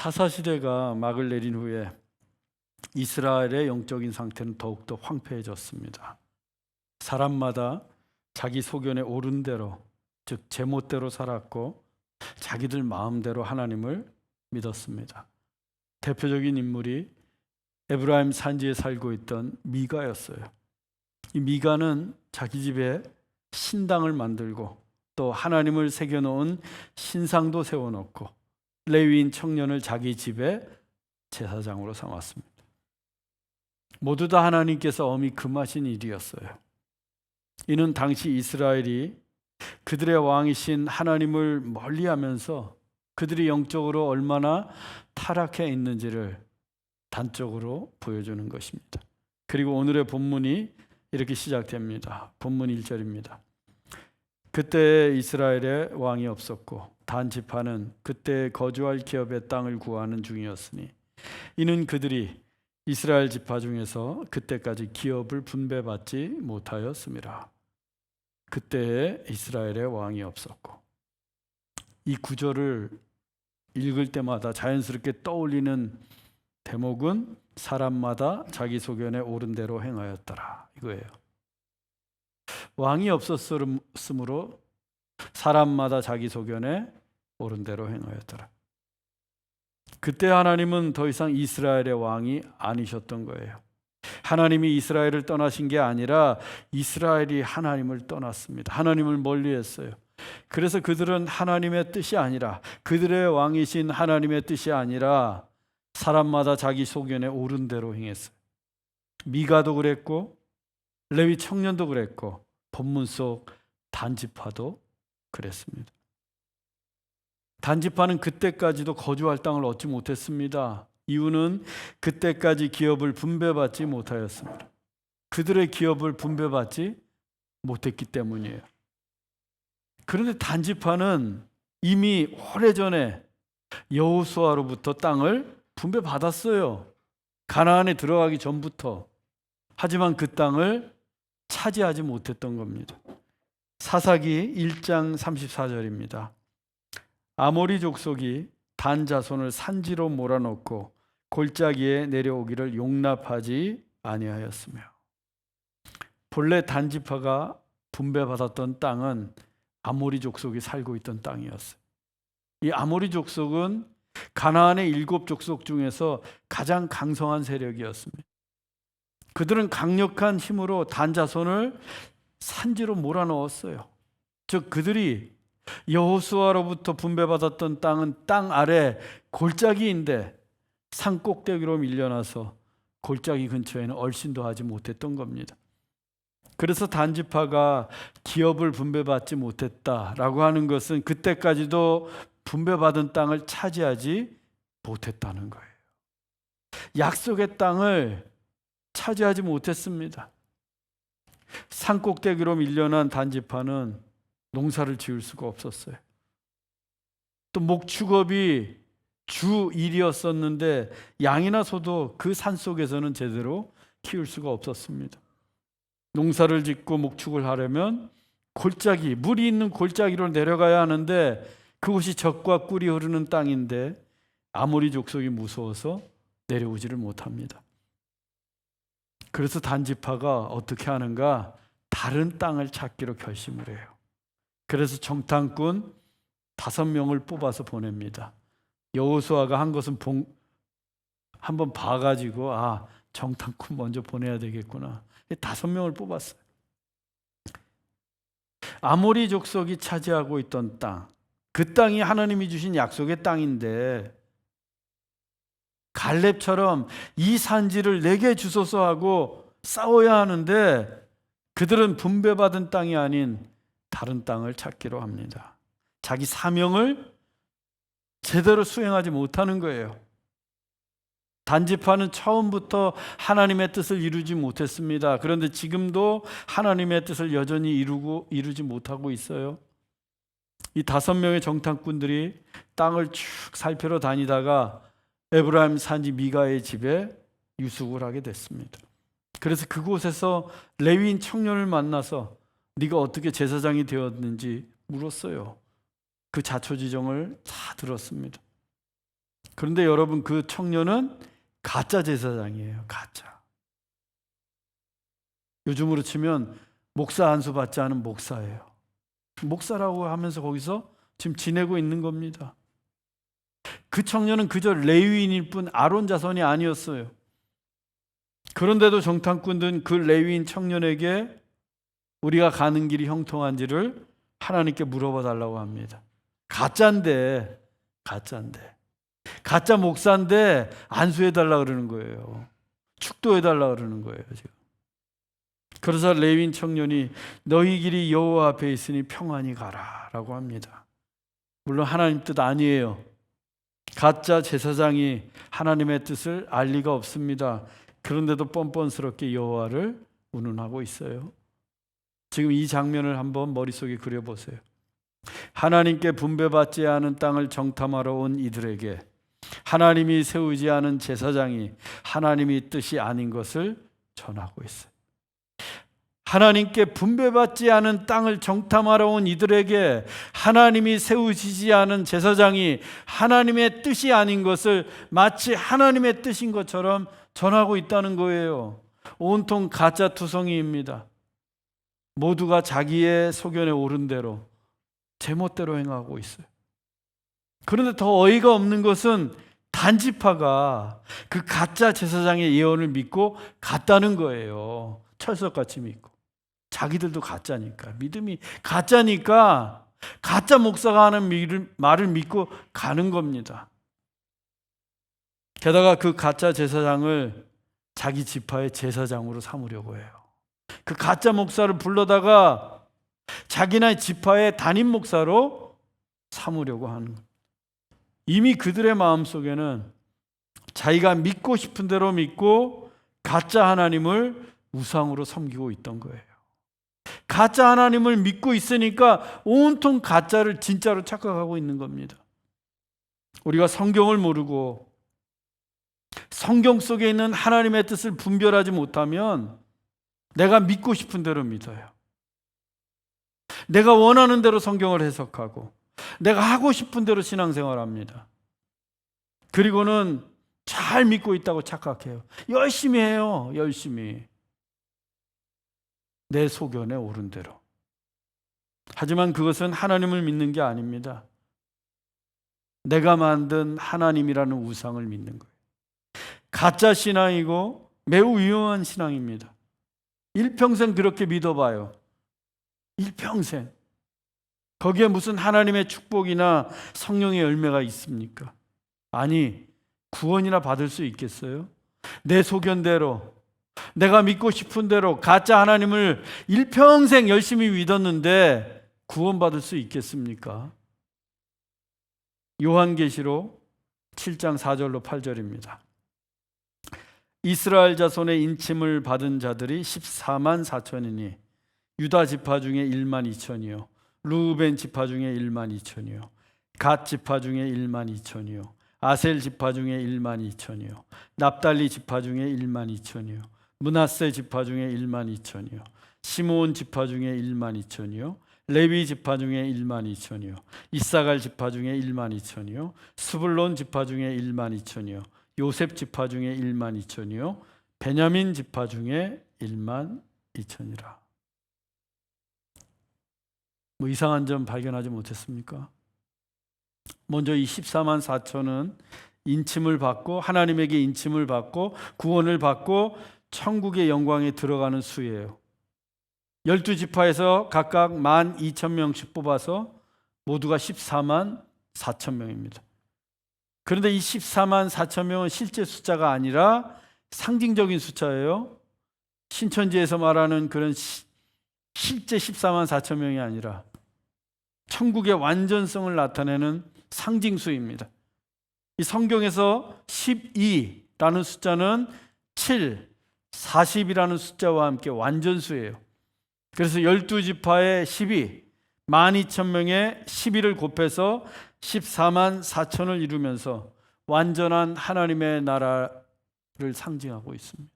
사사시대가 막을 내린 후에 이스라엘의 영적인 상태는 더욱더 황폐해졌습니다. 사람마다 자기 소견에 오른 대로 즉 제멋대로 살았고 자기들 마음대로 하나님을 믿었습니다. 대표적인 인물이 에브라임 산지에 살고 있던 미가였어요. 이 미가는 자기 집에 신당을 만들고 또 하나님을 새겨놓은 신상도 세워놓고 레위인 청년을 자기 집에 제사장으로 삼았습니다. 모두 다 하나님께서 엄히 금하신 일이었어요. 이는 당시 이스라엘이 그들의 왕이신 하나님을 멀리 하면서 그들이 영적으로 얼마나 타락해 있는지를 단적으로 보여주는 것입니다. 그리고 오늘의 본문이 이렇게 시작됩니다. 본문 1절입니다. 그때 이스라엘에 왕이 없었고 단 지파는 그때 거주할 기업의 땅을 구하는 중이었으니 이는 그들이 이스라엘 지파 중에서 그때까지 기업을 분배받지 못하였습니다. 그때 이스라엘에 왕이 없었고 이 구절을 읽을 때마다 자연스럽게 떠올리는 대목은 사람마다 자기 소견에 옳은 대로 행하였더라 이거예요. 왕이 없었으므로 사람마다 자기 소견에 옳은 대로 행하였더라. 그때 하나님은 더 이상 이스라엘의 왕이 아니셨던 거예요. 하나님이 이스라엘을 떠나신 게 아니라 이스라엘이 하나님을 떠났습니다. 하나님을 멀리 했어요. 그래서 그들은 하나님의 뜻이 아니라 그들의 왕이신 하나님의 뜻이 아니라 사람마다 자기 소견에 옳은 대로 행했어요. 미가도 그랬고 레위 청년도 그랬고 본문 속 단지파도 그랬습니다. 단지파는 그때까지도 거주할 땅을 얻지 못했습니다. 이유는 그때까지 기업을 분배받지 못하였습니다. 그들의 기업을 분배받지 못했기 때문이에요. 그런데 단지파는 이미 오래전에 여호수아로부터 땅을 분배받았어요. 가나안에 들어가기 전부터. 하지만 그 땅을 차지하지 못했던 겁니다. 사사기 1장 34절입니다. 아모리 족속이 단 자손을 산지로 몰아넣고 골짜기에 내려오기를 용납하지 아니하였으며 본래 단지파가 분배받았던 땅은 아모리 족속이 살고 있던 땅이었어요. 이 아모리 족속은 가나안의 일곱 족속 중에서 가장 강성한 세력이었습니다. 그들은 강력한 힘으로 단자손을 산지로 몰아넣었어요. 즉 그들이 여호수아로부터 분배받았던 땅은 땅 아래 골짜기인데 산 꼭대기로 밀려나서 골짜기 근처에는 얼씬도 하지 못했던 겁니다. 그래서 단지파가 기업을 분배받지 못했다라고 하는 것은 그때까지도 분배받은 땅을 차지하지 못했다는 거예요. 약속의 땅을 차지하지 못했습니다. 산 꼭대기로 밀려난 단지파는 농사를 지을 수가 없었어요. 또 목축업이 주 일이었었는데 양이나 소도 그 산 속에서는 제대로 키울 수가 없었습니다. 농사를 짓고 목축을 하려면 골짜기, 물이 있는 골짜기로 내려가야 하는데 그곳이 적과 꿀이 흐르는 땅인데 아무리 족속이 무서워서 내려오지를 못합니다. 그래서 단지파가 어떻게 하는가? 다른 땅을 찾기로 결심을 해요. 그래서 정탐꾼 다섯 명을 뽑아서 보냅니다. 여호수아가 한 것은 봉, 한번 봐가지고 아 정탐꾼 먼저 보내야 되겠구나. 다섯 명을 뽑았어요. 아모리 족속이 차지하고 있던 땅, 그 땅이 하나님이 주신 약속의 땅인데 갈렙처럼 이 산지를 내게 주소서 하고 싸워야 하는데 그들은 분배받은 땅이 아닌 다른 땅을 찾기로 합니다. 자기 사명을 제대로 수행하지 못하는 거예요. 단지파는 처음부터 하나님의 뜻을 이루지 못했습니다. 그런데 지금도 하나님의 뜻을 여전히 이루고 이루지 못하고 있어요. 이 다섯 명의 정탐꾼들이 땅을 쭉 살피러 다니다가 에브라임 산지 미가의 집에 유숙을 하게 됐습니다. 그래서 그곳에서 레위인 청년을 만나서 네가 어떻게 제사장이 되었는지 물었어요. 그 자초지정을 다 들었습니다. 그런데 여러분 그 청년은 가짜 제사장이에요. 가짜. 요즘으로 치면 목사 안수 받지 않은 목사예요. 목사라고 하면서 거기서 지금 지내고 있는 겁니다. 그 청년은 그저 레위인일 뿐 아론 자손이 아니었어요. 그런데도 정탐꾼들은 그 레위인 청년에게 우리가 가는 길이 형통한지를 하나님께 물어봐 달라고 합니다. 가짜인데, 가짜인데. 가짜 목사인데 안수해 달라 그러는 거예요. 축도해 달라 그러는 거예요, 지금. 그래서 레윈 청년이 너희 길이 여호와 앞에 있으니 평안히 가라라고 합니다. 물론 하나님 뜻 아니에요. 가짜 제사장이 하나님의 뜻을 알 리가 없습니다. 그런데도 뻔뻔스럽게 여호와를 운운하고 있어요. 지금 이 장면을 한번 머릿속에 그려보세요. 하나님께 분배받지 않은 땅을 정탐하러 온 이들에게 하나님이 세우지 않은 제사장이 하나님이 뜻이 아닌 것을 전하고 있어요. 하나님께 분배받지 않은 땅을 정탐하러 온 이들에게 하나님이 세우시지 않은 제사장이 하나님의 뜻이 아닌 것을 마치 하나님의 뜻인 것처럼 전하고 있다는 거예요. 온통 가짜 투성이입니다. 모두가 자기의 소견에 오른 대로 제멋대로 행하고 있어요. 그런데 더 어이가 없는 것은 단지파가 그 가짜 제사장의 예언을 믿고 갔다는 거예요. 철석같이 믿고. 자기들도 가짜니까. 믿음이 가짜니까 가짜 목사가 하는 말을 믿고 가는 겁니다. 게다가 그 가짜 제사장을 자기 지파의 제사장으로 삼으려고 해요. 그 가짜 목사를 불러다가 자기네 지파의 담임 목사로 삼으려고 하는 겁니다. 이미 그들의 마음 속에는 자기가 믿고 싶은 대로 믿고 가짜 하나님을 우상으로 섬기고 있던 거예요. 가짜 하나님을 믿고 있으니까 온통 가짜를 진짜로 착각하고 있는 겁니다. 우리가 성경을 모르고 성경 속에 있는 하나님의 뜻을 분별하지 못하면 내가 믿고 싶은 대로 믿어요. 내가 원하는 대로 성경을 해석하고 내가 하고 싶은 대로 신앙생활합니다. 그리고는 잘 믿고 있다고 착각해요. 열심히 해요. 열심히. 내 소견에 오른 대로. 하지만 그것은 하나님을 믿는 게 아닙니다. 내가 만든 하나님이라는 우상을 믿는 거예요. 가짜 신앙이고 매우 위험한 신앙입니다. 일평생 그렇게 믿어봐요. 일평생. 거기에 무슨 하나님의 축복이나 성령의 열매가 있습니까? 아니, 구원이나 받을 수 있겠어요? 내 소견대로, 내가 믿고 싶은 대로 가짜 하나님을 일평생 열심히 믿었는데 구원받을 수 있겠습니까? 요한계시록 7장 4절로 8절입니다. 이스라엘 자손의 인침을 받은 자들이 14만 4천이니 유다 지파 중에 1만 2천이요 루벤 지파 중에 1만 2천이요 갓 지파 중에 1만 2천이요 아셀 지파 중에 1만 2천이요 납달리 지파 중에 1만 2천이요 문하세 지파 중에 1만 2천이요 시므온 지파 중에 1만 2천이요 레위 지파 중에 1만 2천이요 이사갈 지파 중에 1만 2천이요 스불론 지파 중에 1만 2천이요 요셉 지파 중에 1만 2천이요 베냐민 지파 중에 1만 2천이라 뭐 이상한 점 발견하지 못했습니까? 먼저 이 14만 4천은 인침을 받고 하나님에게 인침을 받고 구원을 받고 천국의 영광에 들어가는 수예요. 열두 지파에서 각각 만 2천 명씩 뽑아서 모두가 14만 4천 명입니다. 그런데 이 14만 4천 명은 실제 숫자가 아니라 상징적인 숫자예요. 신천지에서 말하는 그런 시, 실제 14만 4천 명이 아니라 천국의 완전성을 나타내는 상징수입니다. 이 성경에서 12라는 숫자는 7, 40이라는 숫자와 함께 완전수예요. 그래서 12지파의 12, 12,000명의 12를 곱해서 14만 4천을 이루면서 완전한 하나님의 나라를 상징하고 있습니다.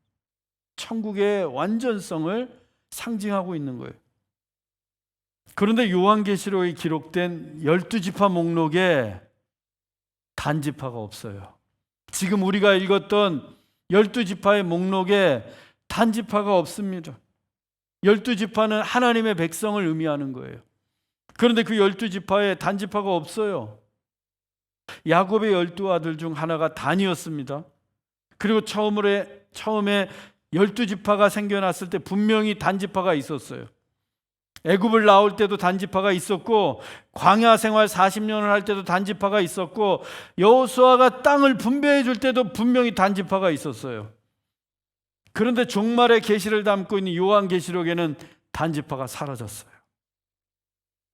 천국의 완전성을 상징하고 있는 거예요. 그런데 요한계시록에 기록된 12지파 목록에 단지파가 없어요. 지금 우리가 읽었던 열두 지파의 목록에 단지파가 없습니다. 열두 지파는 하나님의 백성을 의미하는 거예요. 그런데 그 열두 지파에 단지파가 없어요. 야곱의 열두 아들 중 하나가 단이었습니다. 그리고 처음으로 처음에 열두 지파가 생겨났을 때 분명히 단지파가 있었어요. 애굽을 나올 때도 단지파가 있었고 광야 생활 40년을 할 때도 단지파가 있었고 여호수아가 땅을 분배해 줄 때도 분명히 단지파가 있었어요. 그런데 종말의 계시를 담고 있는 요한 계시록에는 단지파가 사라졌어요.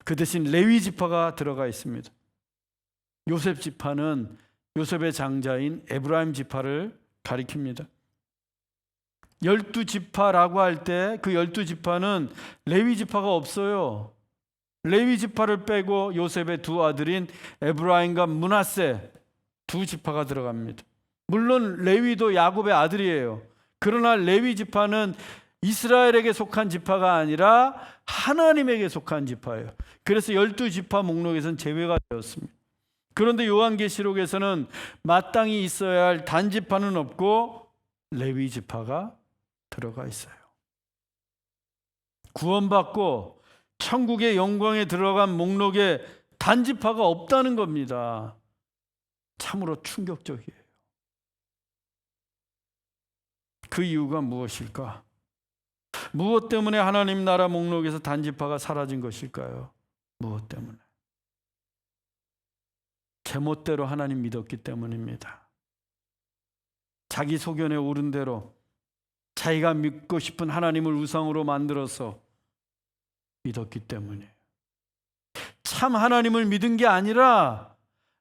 그 대신 레위 지파가 들어가 있습니다. 요셉 지파는 요셉의 장자인 에브라임 지파를 가리킵니다. 열두 지파라고 할 때 그 열두 지파는 레위 지파가 없어요. 레위 지파를 빼고 요셉의 두 아들인 에브라임과 문하세 두 지파가 들어갑니다. 물론 레위도 야곱의 아들이에요. 그러나 레위 지파는 이스라엘에게 속한 지파가 아니라 하나님에게 속한 지파예요. 그래서 열두 지파 목록에서는 제외가 되었습니다. 그런데 요한계시록에서는 마땅히 있어야 할 단지파는 없고 레위 지파가 들어가 있어요. 구원받고 천국의 영광에 들어간 목록에 단지파가 없다는 겁니다. 참으로 충격적이에요. 그 이유가 무엇일까? 무엇 때문에 하나님 나라 목록에서 단지파가 사라진 것일까요? 무엇 때문에? 제멋대로 하나님 믿었기 때문입니다. 자기 소견에 오른 대로 자기가 믿고 싶은 하나님을 우상으로 만들어서 믿었기 때문이에요. 참 하나님을 믿은 게 아니라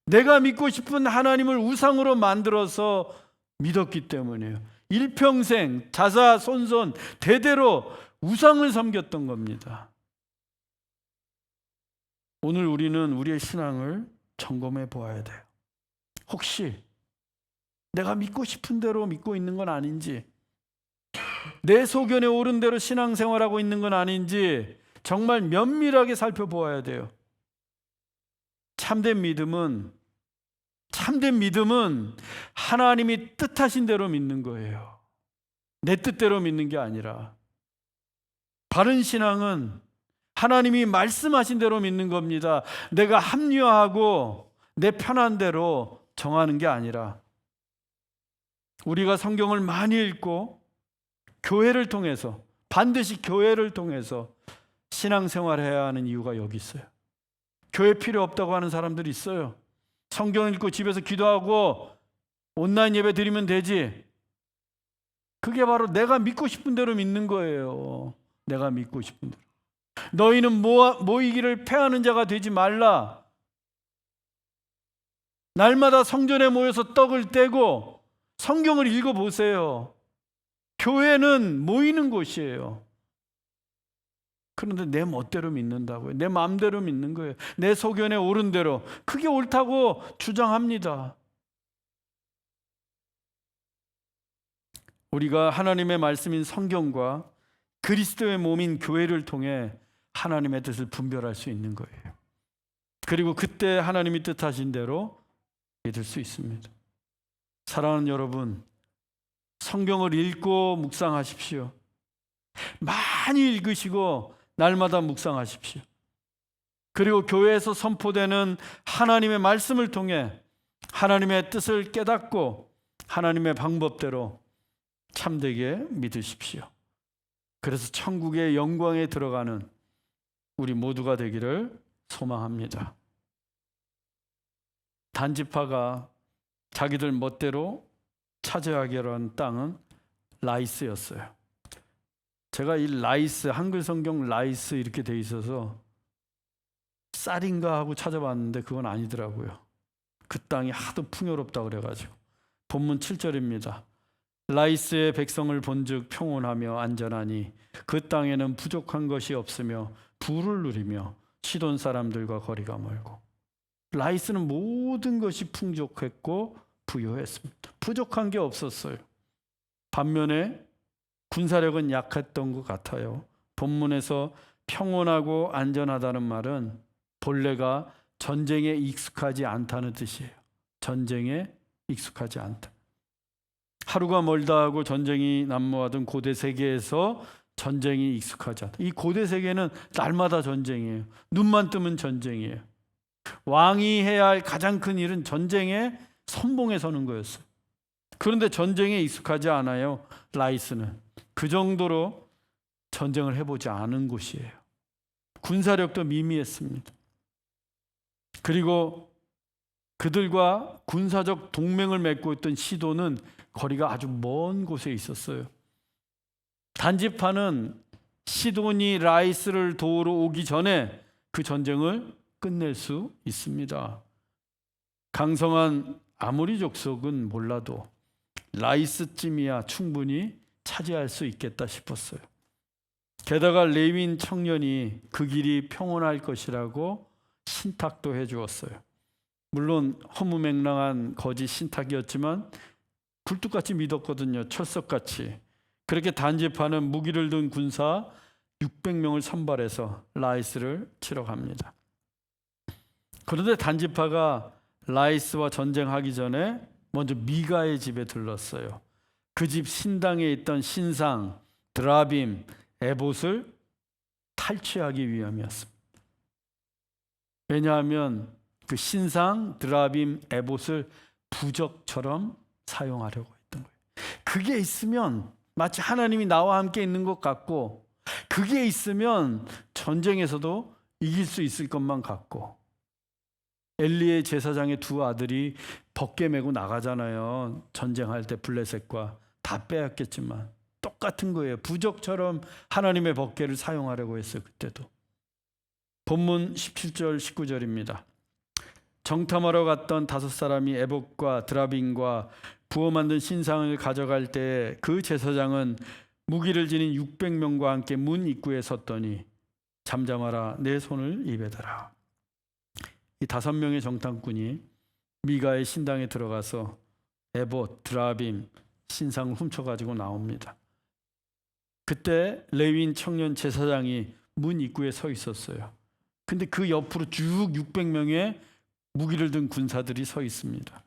내가 믿고 싶은 하나님을 우상으로 만들어서 믿었기 때문이에요. 일평생 자사손손 대대로 우상을 섬겼던 겁니다. 오늘 우리는 우리의 신앙을 점검해 보아야 돼요. 혹시 내가 믿고 싶은 대로 믿고 있는 건 아닌지, 내 소견에 오른 대로 신앙생활하고 있는 건 아닌지 정말 면밀하게 살펴보아야 돼요. 참된 믿음은 참된 믿음은 하나님이 뜻하신 대로 믿는 거예요. 내 뜻대로 믿는 게 아니라 바른 신앙은 하나님이 말씀하신 대로 믿는 겁니다. 내가 합리화하고 내 편한 대로 정하는 게 아니라 우리가 성경을 많이 읽고 교회를 통해서 반드시 교회를 통해서 신앙생활 해야 하는 이유가 여기 있어요. 교회 필요 없다고 하는 사람들이 있어요. 성경 읽고 집에서 기도하고 온라인 예배 드리면 되지. 그게 바로 내가 믿고 싶은 대로 믿는 거예요. 내가 믿고 싶은 대로. 너희는 모아, 모이기를 패하는 자가 되지 말라. 날마다 성전에 모여서 떡을 떼고 성경을 읽어 보세요. 교회는 모이는 곳이에요. 그런데 내 멋대로 믿는다고요. 내 마음대로 믿는 거예요. 내 소견에 옳은 대로. 그게 옳다고 주장합니다. 우리가 하나님의 말씀인 성경과 그리스도의 몸인 교회를 통해 하나님의 뜻을 분별할 수 있는 거예요. 그리고 그때 하나님이 뜻하신 대로 믿을 수 있습니다. 사랑하는 여러분, 성경을 읽고 묵상하십시오. 많이 읽으시고 날마다 묵상하십시오. 그리고 교회에서 선포되는 하나님의 말씀을 통해 하나님의 뜻을 깨닫고 하나님의 방법대로 참되게 믿으십시오. 그래서 천국의 영광에 들어가는 우리 모두가 되기를 소망합니다. 단지파가 자기들 멋대로 차지하기로 한 땅은 라이스였어요. 제가 이 라이스 한글 성경 라이스 이렇게 돼 있어서 쌀인가 하고 찾아봤는데 그건 아니더라고요. 그 땅이 하도 풍요롭다 그래가지고 본문 7절입니다. 라이스의 백성을 본즉 평온하며 안전하니 그 땅에는 부족한 것이 없으며 부를 누리며 시돈 사람들과 거리가 멀고 라이스는 모든 것이 풍족했고 부유했습니다. 부족한 게 없었어요. 반면에 군사력은 약했던 것 같아요. 본문에서 평온하고 안전하다는 말은 본래가 전쟁에 익숙하지 않다는 뜻이에요. 전쟁에 익숙하지 않다. 하루가 멀다 하고 전쟁이 난무하던 고대 세계에서 전쟁이 익숙하지 않다. 이 고대 세계는 날마다 전쟁이에요. 눈만 뜨면 전쟁이에요. 왕이 해야 할 가장 큰 일은 전쟁에 선봉에 서는 거였어요. 그런데 전쟁에 익숙하지 않아요. 라이스는 그 정도로 전쟁을 해보지 않은 곳이에요. 군사력도 미미했습니다. 그리고 그들과 군사적 동맹을 맺고 있던 시도는 거리가 아주 먼 곳에 있었어요. 단지파는 시돈이 라이스를 도우러 오기 전에 그 전쟁을 끝낼 수 있습니다. 강성한 아모리 족속은 몰라도 라이스쯤이야 충분히 차지할 수 있겠다 싶었어요. 게다가 레윈 청년이 그 길이 평온할 것이라고 신탁도 해 주었어요. 물론 허무맹랑한 거짓 신탁이었지만 굴뚝같이 믿었거든요. 철석같이. 그렇게 단지파는 무기를 든 군사 600명을 선발해서 라이스를 치러 갑니다. 그런데 단지파가 라이스와 전쟁하기 전에 먼저 미가의 집에 들렀어요. 그 집 신당에 있던 신상 드라빔 에봇을 탈취하기 위함이었습니다. 왜냐하면 그 신상 드라빔 에봇을 부적처럼 사용하려고 했던 거예요. 그게 있으면 마치 하나님이 나와 함께 있는 것 같고 그게 있으면 전쟁에서도 이길 수 있을 것만 같고 엘리의 제사장의 두 아들이 벗게 메고 나가잖아요. 전쟁할 때 블레셋과 다 빼앗겼지만 똑같은 거예요. 부적처럼 하나님의 벗개를 사용하려고 했어요. 그때도. 본문 17절 19절입니다. 정탐하러 갔던 다섯 사람이 에복과 드라빈과 부어 만든 신상을 가져갈 때 그 제사장은 무기를 지닌 600명과 함께 문 입구에 섰더니 잠잠하라 내 손을 입에 대라. 이 다섯 명의 정탐꾼이 미가의 신당에 들어가서 에봇, 드라빔, 신상을 훔쳐가지고 나옵니다. 그때 레윈 청년 제사장이 문 입구에 서 있었어요. 근데 그 옆으로 쭉 600명의 무기를 든 군사들이 서 있습니다.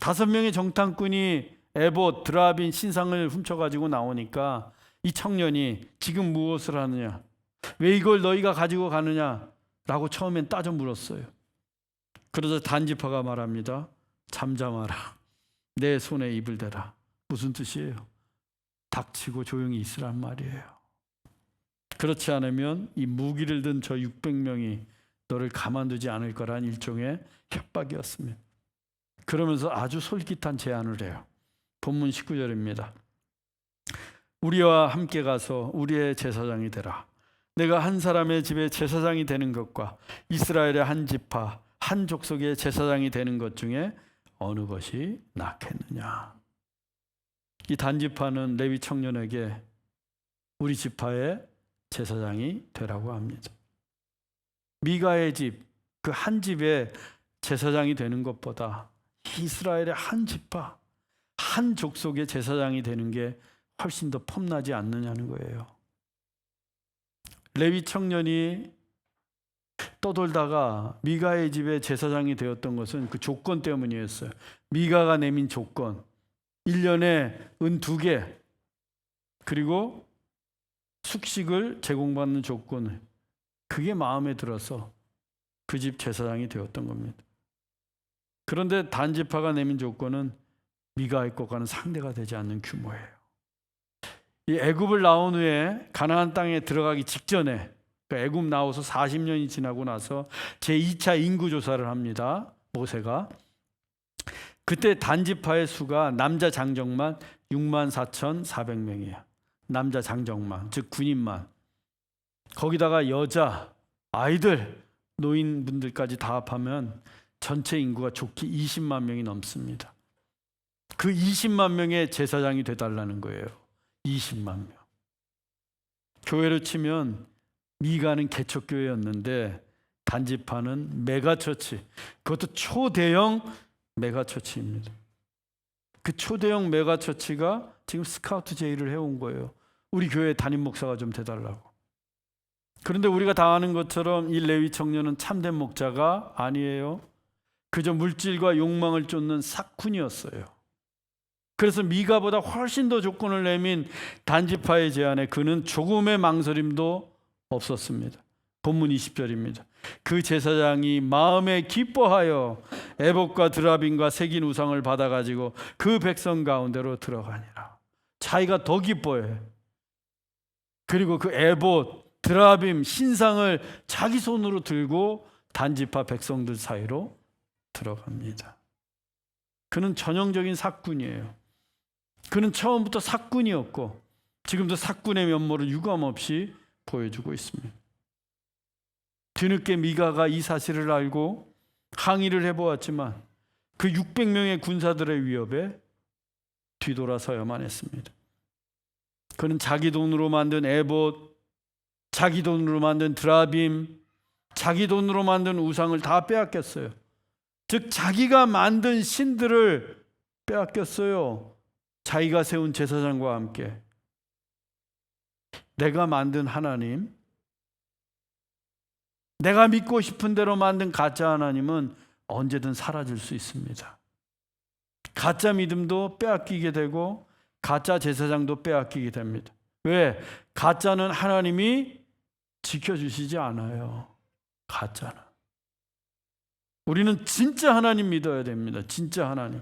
다섯 명의 정탐꾼이 에봇, 드라빈 신상을 훔쳐가지고 나오니까 이 청년이 지금 무엇을 하느냐? 왜 이걸 너희가 가지고 가느냐? 라고 처음엔 따져 물었어요. 그러자 단지파가 말합니다. 잠잠하라. 내 손에 입을 대라. 무슨 뜻이에요? 닥치고 조용히 있으란 말이에요. 그렇지 않으면 이 무기를 든 저 600명이 너를 가만두지 않을 거란 일종의 협박이었습니다. 그러면서 아주 솔깃한 제안을 해요. 본문 19절입니다. 우리와 함께 가서 우리의 제사장이 되라. 내가 한 사람의 집에 제사장이 되는 것과 이스라엘의 한 지파, 한 족속의 제사장이 되는 것 중에 어느 것이 낫겠느냐? 이 단지파는 레위 청년에게 우리 지파의 제사장이 되라고 합니다. 미가의 집, 그 한 집의 제사장이 되는 것보다 이스라엘의 한 지파, 한 족속의 제사장이 되는 게 훨씬 더 폼나지 않느냐는 거예요. 레위 청년이 떠돌다가 미가의 집에 제사장이 되었던 것은 그 조건 때문이었어요. 미가가 내민 조건. 1년에 은 두 개, 그리고 숙식을 제공받는 조건을. 그게 마음에 들어서 그 집 제사장이 되었던 겁니다. 그런데 단지파가 내민 조건은 미가의 것과는 상대가 되지 않는 규모예요. 이 애굽을 나온 후에 가나안 땅에 들어가기 직전에 그 애굽 나와서 40년이 지나고 나서 제 2차 인구 조사를 합니다. 모세가 그때 단지파의 수가 남자 장정만 6만 4,400명이에요. 남자 장정만 즉 군인만 거기다가 여자 아이들 노인분들까지 다 합하면 전체 인구가 좋게 20만 명이 넘습니다. 그 20만 명의 제사장이 되달라는 거예요. 20만 명. 교회로 치면 미가는 개척교회였는데 단지파는 메가처치. 그것도 초대형 메가처치입니다. 그 초대형 메가처치가 지금 스카우트 제의를 해온 거예요. 우리 교회 담임 목사가 좀 돼달라고. 그런데 우리가 다 아는 것처럼 이 레위 청년은 참된 목자가 아니에요. 그저 물질과 욕망을 쫓는 사꾼이었어요. 그래서 미가보다 훨씬 더 조건을 내민 단지파의 제안에 그는 조금의 망설임도 없었습니다. 본문 20절입니다. 그 제사장이 마음에 기뻐하여 에봇과 드라빈과 새긴 우상을 받아 가지고 그 백성 가운데로 들어가니라. 자기가 더 기뻐해. 그리고 그 에봇, 드라빔, 신상을 자기 손으로 들고 단지파 백성들 사이로 들어갑니다. 그는 전형적인 사꾼이에요. 그는 처음부터 사꾼이었고 지금도 사꾼의 면모를 유감없이 보여주고 있습니다. 뒤늦게 미가가 이 사실을 알고 항의를 해보았지만 그 600명의 군사들의 위협에 뒤돌아서야만 했습니다. 그는 자기 돈으로 만든 에봇, 자기 돈으로 만든 드라빔, 자기 돈으로 만든 우상을 다 빼앗겼어요. 즉 자기가 만든 신들을 빼앗겼어요. 자기가 세운 제사장과 함께 내가 만든 하나님, 내가 믿고 싶은 대로 만든 가짜 하나님은 언제든 사라질 수 있습니다. 가짜 믿음도 빼앗기게 되고 가짜 제사장도 빼앗기게 됩니다. 왜? 가짜는 하나님이 지켜주시지 않아요. 가짜는. 우리는 진짜 하나님 믿어야 됩니다. 진짜 하나님.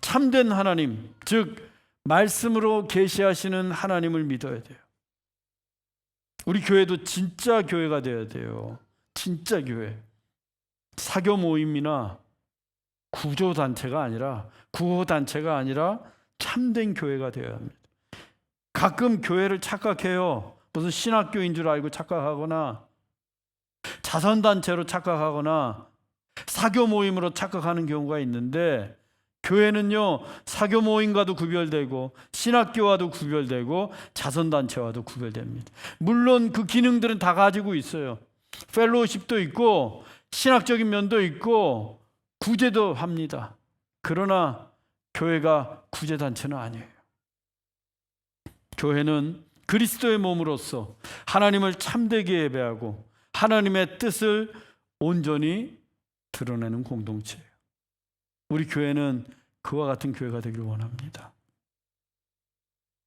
참된 하나님, 즉 말씀으로 계시하시는 하나님을 믿어야 돼요. 우리 교회도 진짜 교회가 되어야 돼요. 진짜 교회. 사교 모임이나 구조 단체가 아니라 구호 단체가 아니라 참된 교회가 되어야 합니다. 가끔 교회를 착각해요. 무슨 신학교인 줄 알고 착각하거나 자선 단체로 착각하거나 사교 모임으로 착각하는 경우가 있는데 교회는요 사교 모임과도 구별되고 신학교와도 구별되고 자선 단체와도 구별됩니다. 물론 그 기능들은 다 가지고 있어요. 펠로우십도 있고 신학적인 면도 있고 구제도 합니다. 그러나 교회가 구제 단체는 아니에요. 교회는 그리스도의 몸으로서 하나님을 참되게 예배하고 하나님의 뜻을 온전히 드러내는 공동체예요. 우리 교회는 그와 같은 교회가 되길 원합니다.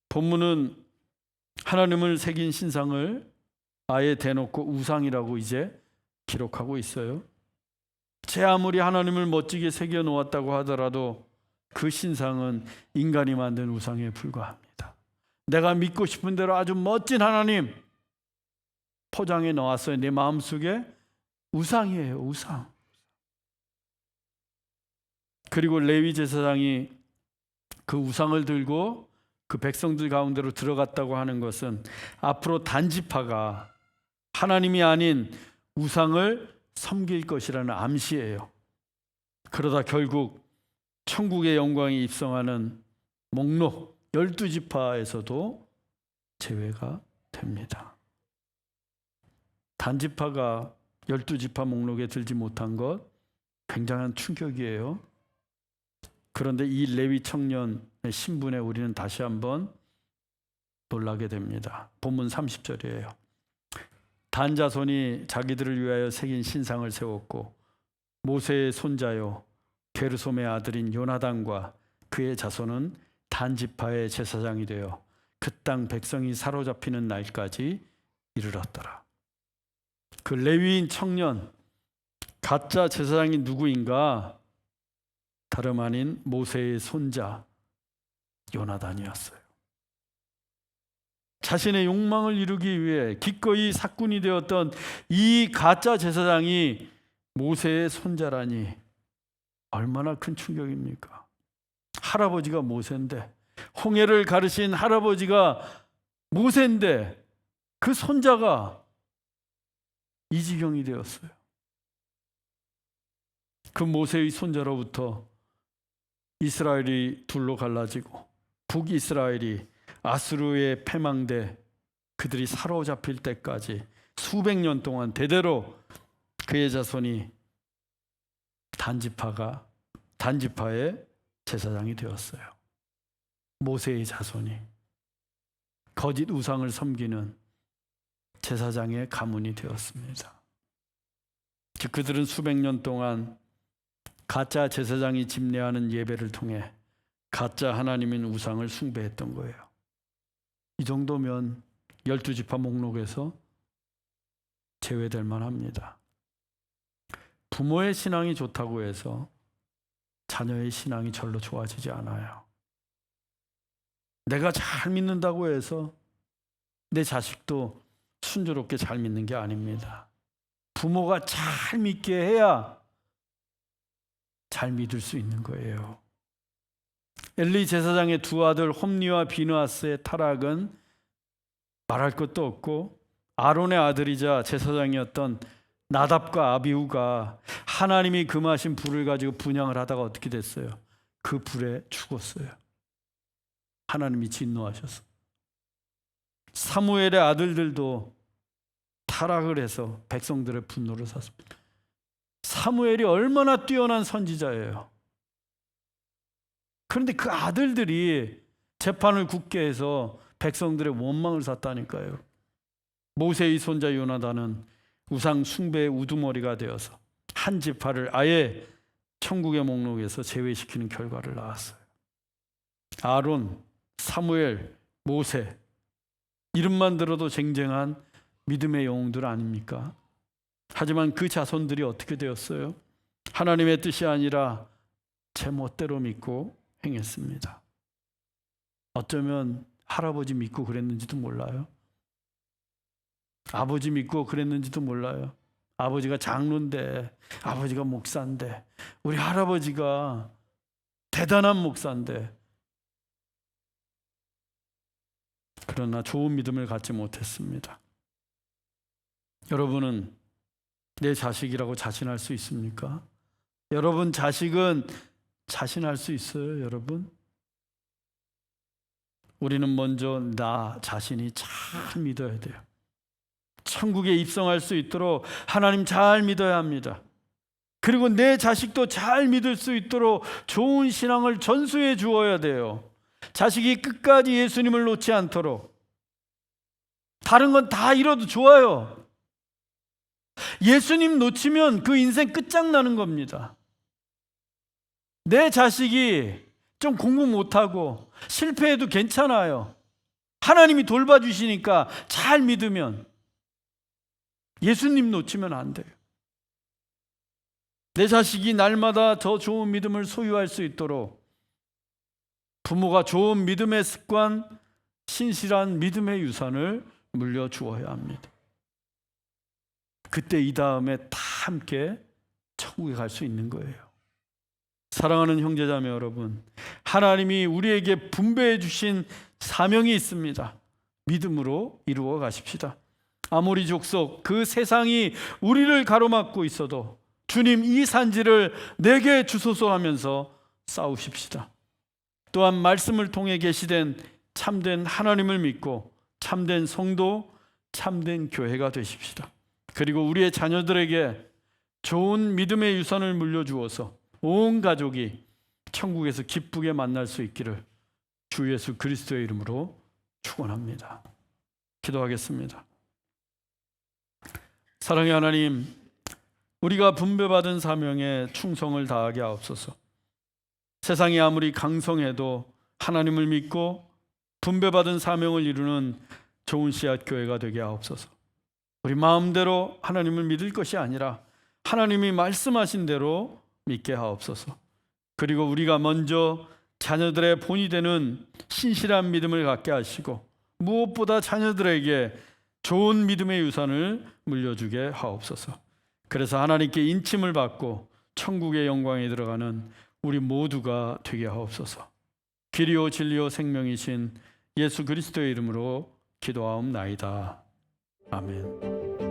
본문은 하나님을 새긴 신상을 아예 대놓고 우상이라고 이제 기록하고 있어요. 제 아무리 하나님을 멋지게 새겨 놓았다고 하더라도 그 신상은 인간이 만든 우상에 불과합니다. 내가 믿고 싶은 대로 아주 멋진 하나님 포장해 놓았어요. 내 마음속에 우상이에요, 우상. 그리고 레위 제사장이 그 우상을 들고 그 백성들 가운데로 들어갔다고 하는 것은 앞으로 단지파가 하나님이 아닌 우상을 섬길 것이라는 암시예요. 그러다 결국 천국의 영광이 입성하는 목록 열두 지파에서도 제외가 됩니다. 단지파가 열두 지파 목록에 들지 못한 것 굉장한 충격이에요. 그런데 이 레위 청년의 신분에 우리는 다시 한번 놀라게 됩니다. 본문 30절이에요. 단 자손이 자기들을 위하여 새긴 신상을 세웠고 모세의 손자요 게르솜의 아들인 요나단과 그의 자손은 단지파의 제사장이 되어 그 땅 백성이 사로잡히는 날까지 이르렀더라. 그 레위인 청년 가짜 제사장이 누구인가? 다름 아닌 모세의 손자 요나단이었어요. 자신의 욕망을 이루기 위해 기꺼이 사꾼이 되었던 이 가짜 제사장이 모세의 손자라니 얼마나 큰 충격입니까? 할아버지가 모세인데 홍해를 가르신 할아버지가 모세인데 그 손자가 이 지경이 되었어요. 그 모세의 손자로부터 이스라엘이 둘로 갈라지고 북이스라엘이 아수르에 패망돼 그들이 사로잡힐 때까지 수백 년 동안 대대로 그의 자손이 단지파가 단지파의 제사장이 되었어요. 모세의 자손이 거짓 우상을 섬기는 제사장의 가문이 되었습니다. 즉 그들은 수백 년 동안 가짜 제사장이 집례하는 예배를 통해 가짜 하나님인 우상을 숭배했던 거예요. 이 정도면 열두 지파 목록에서 제외될 만합니다. 부모의 신앙이 좋다고 해서 자녀의 신앙이 절로 좋아지지 않아요. 내가 잘 믿는다고 해서 내 자식도 순조롭게 잘 믿는 게 아닙니다. 부모가 잘 믿게 해야 잘 믿을 수 있는 거예요. 엘리 제사장의 두 아들 홈리와 비누아스의 타락은 말할 것도 없고 아론의 아들이자 제사장이었던 나답과 아비우가 하나님이 금하신 불을 가지고 분양을 하다가 어떻게 됐어요? 그 불에 죽었어요. 하나님이 진노하셔서. 사무엘의 아들들도 타락을 해서 백성들의 분노를 샀습니다. 사무엘이 얼마나 뛰어난 선지자예요. 그런데 그 아들들이 재판을 굳게 해서 백성들의 원망을 샀다니까요. 모세의 손자 요나단은 우상 숭배의 우두머리가 되어서 한 지파를 아예 천국의 목록에서 제외시키는 결과를 낳았어요. 아론, 사무엘, 모세 이름만 들어도 쟁쟁한 믿음의 영웅들 아닙니까? 하지만 그 자손들이 어떻게 되었어요? 하나님의 뜻이 아니라 제 멋대로 믿고 행했습니다. 어쩌면 할아버지 믿고 그랬는지도 몰라요. 아버지 믿고 그랬는지도 몰라요. 아버지가 장로인데, 아버지가 목사인데, 우리 할아버지가 대단한 목사인데, 그러나 좋은 믿음을 갖지 못했습니다. 여러분은 내 자식이라고 자신할 수 있습니까? 여러분 자식은 자신할 수 있어요, 여러분? 우리는 먼저 나 자신이 잘 믿어야 돼요. 천국에 입성할 수 있도록 하나님 잘 믿어야 합니다. 그리고 내 자식도 잘 믿을 수 있도록 좋은 신앙을 전수해 주어야 돼요. 자식이 끝까지 예수님을 놓지 않도록. 다른 건 다 잃어도 좋아요. 예수님 놓치면 그 인생 끝장나는 겁니다. 내 자식이 좀 공부 못하고 실패해도 괜찮아요. 하나님이 돌봐주시니까 잘 믿으면 예수님 놓치면 안 돼요. 내 자식이 날마다 더 좋은 믿음을 소유할 수 있도록 부모가 좋은 믿음의 습관, 신실한 믿음의 유산을 물려주어야 합니다. 그때 이 다음에 다 함께 천국에 갈 수 있는 거예요. 사랑하는 형제자매 여러분, 하나님이 우리에게 분배해 주신 사명이 있습니다. 믿음으로 이루어 가십시다. 아모리 족속 그 세상이 우리를 가로막고 있어도 주님 이 산지를 내게 주소서 하면서 싸우십시다. 또한 말씀을 통해 계시된 참된 하나님을 믿고 참된 성도, 참된 교회가 되십시다. 그리고 우리의 자녀들에게 좋은 믿음의 유산을 물려주어서 온 가족이 천국에서 기쁘게 만날 수 있기를 주 예수 그리스도의 이름으로 축원합니다. 기도하겠습니다. 사랑의 하나님, 우리가 분배받은 사명에 충성을 다하게 하옵소서. 세상이 아무리 강성해도 하나님을 믿고 분배받은 사명을 이루는 좋은 씨앗 교회가 되게 하옵소서. 우리 마음대로 하나님을 믿을 것이 아니라 하나님이 말씀하신 대로 믿게 하옵소서. 그리고 우리가 먼저 자녀들의 본이 되는 신실한 믿음을 갖게 하시고 무엇보다 자녀들에게 좋은 믿음의 유산을 물려주게 하옵소서. 그래서 하나님께 인침을 받고 천국의 영광에 들어가는 우리 모두가 되게 하옵소서. 길이요 진리요 생명이신 예수 그리스도의 이름으로 기도하옵나이다. 아멘.